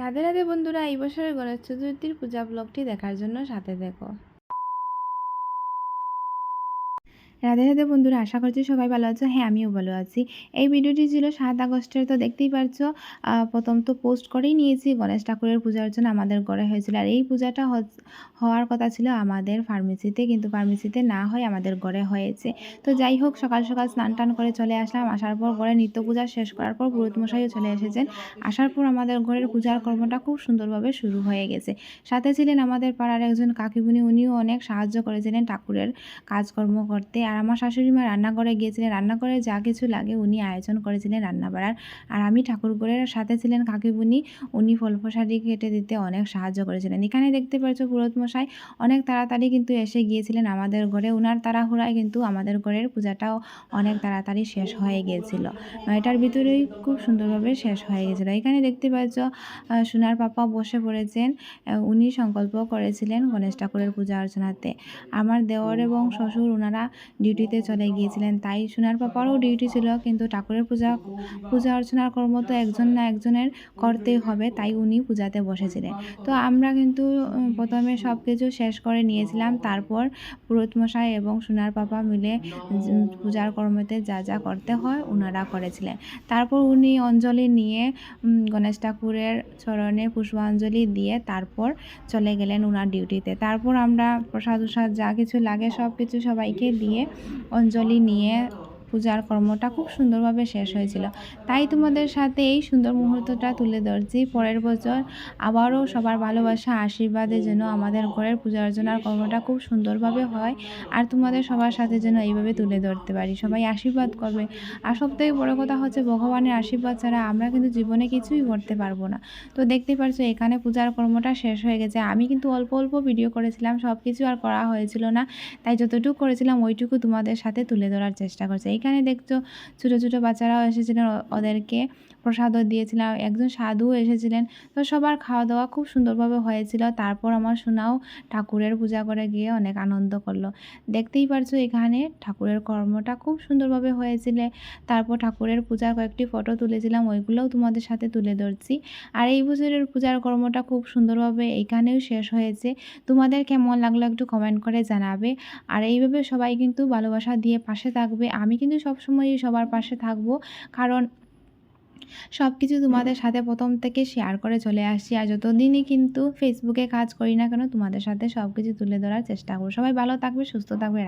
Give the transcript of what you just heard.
রাধে রাধে বন্ধুরা এই বছরের গণেশ চতুর্থীর পূজা ব্লগটি দেখার জন্য সাথে দেখো। রাধে রাধে বন্ধুরা, আশা করছি সবাই ভালো আছো। হ্যাঁ আমিও ভালো আছি। এই ভিডিওটি ছিল সাত আগস্টের, তো দেখতেই পারছ প্রথম তো পোস্ট করেই নিয়েছি, গণেশ ঠাকুরের পূজার জন্য আমাদের ঘরে হয়েছিল। আর এই পূজাটা হওয়ার কথা ছিল আমাদের ফার্মেসিতে, কিন্তু ফার্মেসিতে না হয় আমাদের ঘরে হয়েছে। তো যাই হোক, সকাল সকাল স্নান টান করে চলে আসলাম। আসার পর ঘরে নিত্য পূজা শেষ করার পর পুরোহিত মশাইও চলে এসেছেন। আসার পর আমাদের ঘরের পূজার কর্মটা খুব সুন্দরভাবে শুরু হয়ে গেছে। সাথে ছিলেন আমাদের পাড়ার একজন কাকিমুনি, উনিও অনেক সাহায্য করেছিলেন ঠাকুরের কাজকর্ম করতে। আর আমার শাশুড়ি মা রান্নাঘরে গিয়েছিলেন। রান্নাঘরে যা কিছু লাগে উনি আয়োজন করেছিলেন রান্না বাড়ার আর আমি ঠাকুরঘরের সাথে ছিলেন কাকিবুনি উনি ফল প্রসাদি কেটে দিতে অনেক সাহায্য করেছিলেন। এখানে দেখতে পাচ্ছ পুরোহিত মশাই অনেক তাড়াতাড়ি কিন্তু এসে গিয়েছিলেন আমাদের ঘরে। উনার তাড়াহুড়ায় কিন্তু আমাদের ঘরের পূজাটাও অনেক তাড়াতাড়ি শেষ হয়ে গিয়েছিল। নয়টার ভিতরেই খুব সুন্দরভাবে শেষ হয়ে গেছিল এখানে দেখতে পাচ্ছ সোনার পাপা বসে পড়েছেন। উনি সংকল্প করেছিলেন গণেশ ঠাকুরের পূজা অর্চনাতে। আমার দেওর এবং শ্বশুর ওনারা ডিউটিতে চলে গিয়েছিলেন। তাই সোনার পাপারও ডিউটি ছিল, কিন্তু ঠাকুরের পূজা পূজা অর্চনার কর্ম তো একজন না একজনের করতেই হবে, তাই উনি পূজাতে বসেছিলেন। তো আমরা কিন্তু প্রথমে সব কিছু শেষ করে নিয়েছিলাম। তারপর পুরোহিত মশাই এবং সোনার পাপা মিলে পূজার কর্মতে যা যা করতে হয় ওনারা করেছিলেন। তারপর উনি অঞ্জলি নিয়ে গণেশ ঠাকুরের চরণে পুষ্পাঞ্জলি দিয়ে তারপর চলে গেলেন ওনার ডিউটিতে তারপর আমরা প্রসাদ উসাদ যা কিছু লাগে সব কিছু সবাইকে দিয়ে অঞ্জলি নিয়ে পূজার কর্মটা খুব সুন্দরভাবে শেষ হয়েছিল। তাই তোমাদের সাথে এই সুন্দর মুহূর্তটা তুলে ধরছি। পরের বছর আবারও সবার ভালোবাসা আশীর্বাদের জন্য আমাদের ঘরের পূজা অর্চনার কর্মটা খুব সুন্দরভাবে হয় আর তোমাদের সবার সাথে যেন এইভাবে তুলে ধরতে পারি। সবাই আশীর্বাদ করবে। আর সবথেকে বড় কথা হচ্ছে ভগবানের আশীর্বাদ ছাড়া আমরা কিন্তু জীবনে কিছুই করতে পারব না। তো দেখতে পারছ এখানে পূজার কর্মটা শেষ হয়ে গেছে। আমি কিন্তু অল্প অল্প ভিডিও করেছিলাম সব কিছু আর করা হয়েছিল না। তাই যতটুকু করেছিলাম ওইটুকু তোমাদের সাথে তুলে ধরার চেষ্টা করছি। এইখানে দেখছ ছোটো ছোটো বাচ্চারাও এসেছিলেন ওদেরকে প্রসাদও দিয়েছিলাম, একজন সাধুও এসেছিলেন। তো সবার খাওয়া দাওয়া খুব সুন্দরভাবে হয়েছিল। তারপর আমার সোনাও ঠাকুরের পূজা করে গিয়ে অনেক আনন্দ করল। দেখতেই পারছ এখানে ঠাকুরের কর্মটা খুব সুন্দরভাবে হয়েছিল। তারপর ঠাকুরের পূজার কয়েকটি ফটো তুলেছিলাম, ওইগুলোও তোমাদের সাথে তুলে ধরছি। আর এই বছরের পূজার কর্মটা খুব সুন্দরভাবে এখানেও শেষ হয়েছে। তোমাদের কেমন লাগল একটু কমেন্ট করে জানাবে। আর এইভাবে সবাই কিন্তু ভালোবাসা দিয়ে পাশে থাকবে। আমি কিন্তু সবসময়ই সবার পাশে থাকব। কারণ সব কিছু তোমাদের সাথে প্রথম থেকে শেয়ার করে চলে আসছি। আর যতদিনই কিন্তু ফেসবুকে কাজ করি না কেন, তোমাদের সাথে সব কিছু তুলে ধরার চেষ্টা করব। সবাই ভালো থাকবে, সুস্থ থাকবে